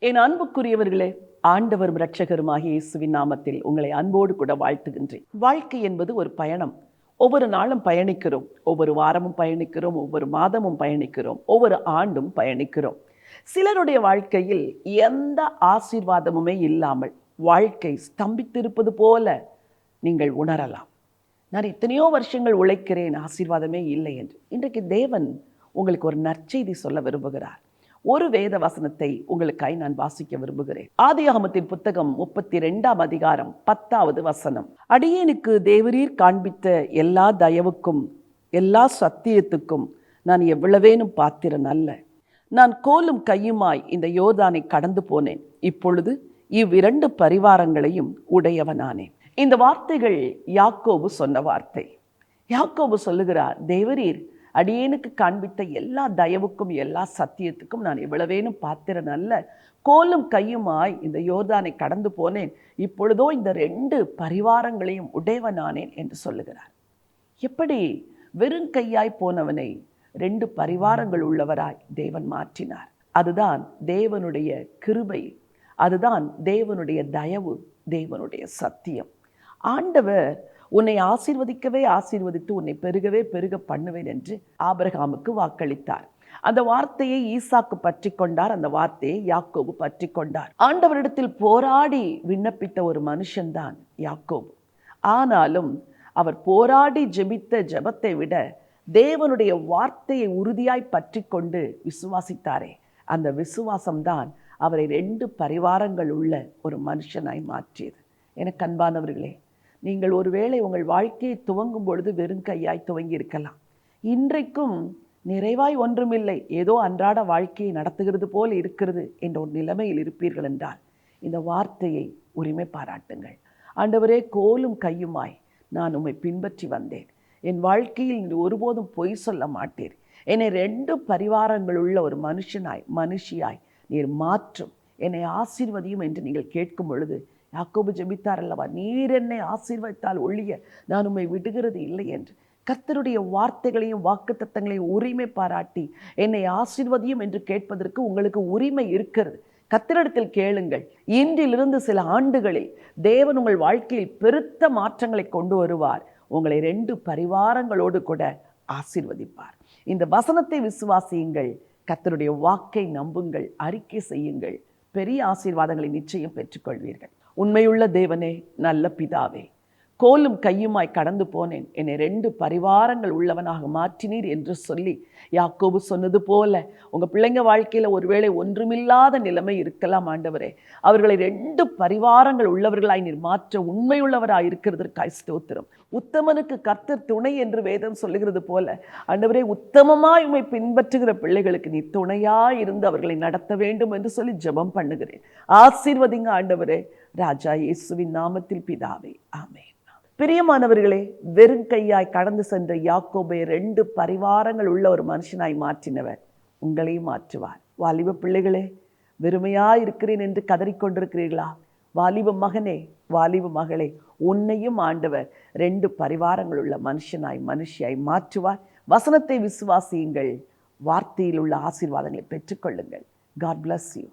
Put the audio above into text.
என் அன்புக்குரியவர்களே ஆண்டவரும் இரட்சகருமாகிய இயேசுவின் நாமத்தில் உங்களை அன்போடு கூட வாழ்த்துகின்றேன். வாழ்க்கை என்பது ஒரு பயணம். ஒவ்வொரு நாளும் பயணிக்கிறோம். ஒவ்வொரு வாரமும் பயணிக்கிறோம். ஒவ்வொரு மாதமும் பயணிக்கிறோம். ஒவ்வொரு ஆண்டும் பயணிக்கிறோம். சிலருடைய வாழ்க்கையில் எந்த ஆசீர்வாதமுமே இல்லாமல் வாழ்க்கை ஸ்தம்பித்திருப்பது போல நீங்கள் உணரலாம். நான் எத்தனையோ வருஷங்கள் உழைக்கிறேன் ஆசீர்வாதமே இல்லை என்று. இன்றைக்கு தேவன் உங்களுக்கு ஒரு நற்செய்தி சொல்ல விரும்புகிறார். ஒரு வேத வசனத்தை உங்களுக்காய் நான் வாசிக்க விரும்புகிறேன். ஆதியாகமத்தின் புத்தகம் முப்பத்தி ரெண்டாம் அதிகாரம் பத்தாவது வசனம். அடியேனுக்கு தேவரீர் காண்பித்த எல்லா தயவுக்கும் எல்லா சத்தியத்துக்கும் நான் எவ்வளவேனும் பாத்திரன் அல்ல. நான் கோலும் கையுமாய் இந்த யோர்தானை கடந்து போனேன். இப்பொழுது இவ்விரண்டு பரிவாரங்களையும் உடையவனானேன் இந்த வார்த்தைகள் யாக்கோபு சொன்ன வார்த்தை. யாக்கோபு சொல்லுகிறார் தேவரீர் அடியேனுக்கு காண்பித்த எல்லா தயவுக்கும் எல்லா சத்தியத்துக்கும் நான் எவ்வளவேனும் பாத்திரன் அல்ல. கோலும் கையுமாய் இந்த யோர்தானை கடந்து போனேன். இப்பொழுதோ இந்த ரெண்டு பரிவாரங்களையும் உடையவனானேன் என்று சொல்லுகிறார். எப்படி வெறும் கையாய் போனவனை ரெண்டு பரிவாரங்கள் உள்ளவராய் தேவன் மாற்றினார். அதுதான் தேவனுடைய கிருபை. அதுதான் தேவனுடைய தயவு தேவனுடைய சத்தியம். ஆண்டவர் உன்னை ஆசீர்வதிக்கவே ஆசீர்வதித்து உன்னை பெருகவே பெருக பண்ணுவேன் என்று ஆபிரகாமுக்கு வாக்களித்தார். அந்த வார்த்தையை ஈசாக்கு பற்றி கொண்டார். அந்த வார்த்தையை யாக்கோபு பற்றி கொண்டார். ஆண்டவரிடத்தில் போராடி விண்ணப்பித்த ஒரு மனுஷன்தான் யாக்கோபு. ஆனாலும் அவர் போராடி ஜெபித்த ஜெபத்தை விட தேவனுடைய வார்த்தையை உறுதியாய் பற்றி கொண்டு விசுவாசித்தாரே. அந்த விசுவாசம்தான் அவரை ரெண்டு பரிவாரங்கள் உள்ள ஒரு மனுஷனாய் மாற்றியது. எனக்கு அன்பானவர்களே நீங்கள் ஒருவேளை உங்கள் வாழ்க்கையை துவங்கும் பொழுது வெறும் கையாய் துவங்கி இருக்கலாம் இன்றைக்கும் நிறைவாய் ஒன்றுமில்லை. ஏதோ அன்றாட வாழ்க்கையை நடத்துகிறது போல் இருக்கிறது என்ற ஒரு நிலைமையில் இருப்பீர்கள் என்றால் இந்த வார்த்தையை உரிமை பாராட்டுங்கள். ஆண்டவரே கோலும் கையுமாய் நான் உம்மை பின்பற்றி வந்தேன். என் வாழ்க்கையில் நீ ஒருபோதும் பொய் சொல்ல மாட்டீர். என்னை ரெண்டு பரிவாரங்கள் உள்ள ஒரு மனுஷனாய் மனுஷியாய் நீர் மாற்றும். என்னை ஆசீர்வதியும் என்று நீங்கள் கேட்கும் பொழுது யாக்கோபு ஜெபித்தார் அல்லவா? நீர் என்னை ஆசீர்வதித்தால் ஒழிய நான் உம்மை விடுகிறது இல்லை என்று. கர்த்தருடைய வார்த்தைகளையும் வாக்குத்தத்தங்களையும் உரிமை பாராட்டி என்னை ஆசீர்வதியும் என்று கேட்பதற்கு உங்களுக்கு உரிமை இருக்கிறது. கத்திரிடத்தில் கேளுங்கள். இன்றிலிருந்து சில ஆண்டுகளில் தேவன் உங்கள் வாழ்க்கையில் பெருத்த மாற்றங்களை கொண்டு வருவார். உங்களை ரெண்டு பரிவாரங்களோடு கூட ஆசீர்வதிப்பார். இந்த வசனத்தை விசுவாசியுங்கள். கத்தருடைய வாக்கை நம்புங்கள். அறிக்கை செய்யுங்கள். பெரிய ஆசீர்வாதங்களை நிச்சயம் பெற்றுக்கொள்வீர்கள். உண்மையுள்ள தேவனே நல்ல பிதாவே கோலும் கையுமாய் கடந்து போனேன். என்னை ரெண்டு பரிவாரங்கள் உள்ளவனாக மாற்றினீர் என்று சொல்லி யாக்கோபு சொன்னது போல உங்கள் பிள்ளைங்க வாழ்க்கையில் ஒருவேளை ஒன்றுமில்லாத நிலைமை இருக்கலாம் ஆண்டவரே. அவர்களை ரெண்டு பரிவாரங்கள் உள்ளவர்களாய் நீர் மாற்ற உண்மையுள்ளவராய் இருக்கிறதற்காய் ஸ்தோத்திரம். உத்தமனுக்கு கர்த்தர் துணை என்று வேதம் சொல்லுகிறது போல ஆண்டவரே உத்தமமாய் உண்மை பின்பற்றுகிற பிள்ளைகளுக்கு நீ துணையாய் இருந்து அவர்களை நடத்த வேண்டும் என்று சொல்லி ஜெபம் பண்ணுகிறேன். ஆசீர்வதிங்க ஆண்டவரே. ராஜா இயேசுவின் நாமத்தில் பிதாவே ஆமே பிரியமானவர்களே வெறும் கையாய் கடந்து சென்ற யாக்கோபை ரெண்டு பரிவாரங்கள் உள்ள ஒரு மனுஷனாய் மாற்றினவர் உங்களையும் மாற்றுவார். வாலிப பிள்ளைகளே வெறுமையாய் இருக்கிறேன் என்று கதறிக்கொண்டிருக்கிறீர்களா? வாலிப மகனே வாலிப மகளே உன்னையும் ஆண்டவர் ரெண்டு பரிவாரங்கள் உள்ள மனுஷனாய் மனுஷியாய் மாற்றுவார். வசனத்தை விசுவாசியுங்கள். வார்த்தையில் உள்ள ஆசீர்வாதங்களை பெற்றுக்கொள்ளுங்கள். God bless you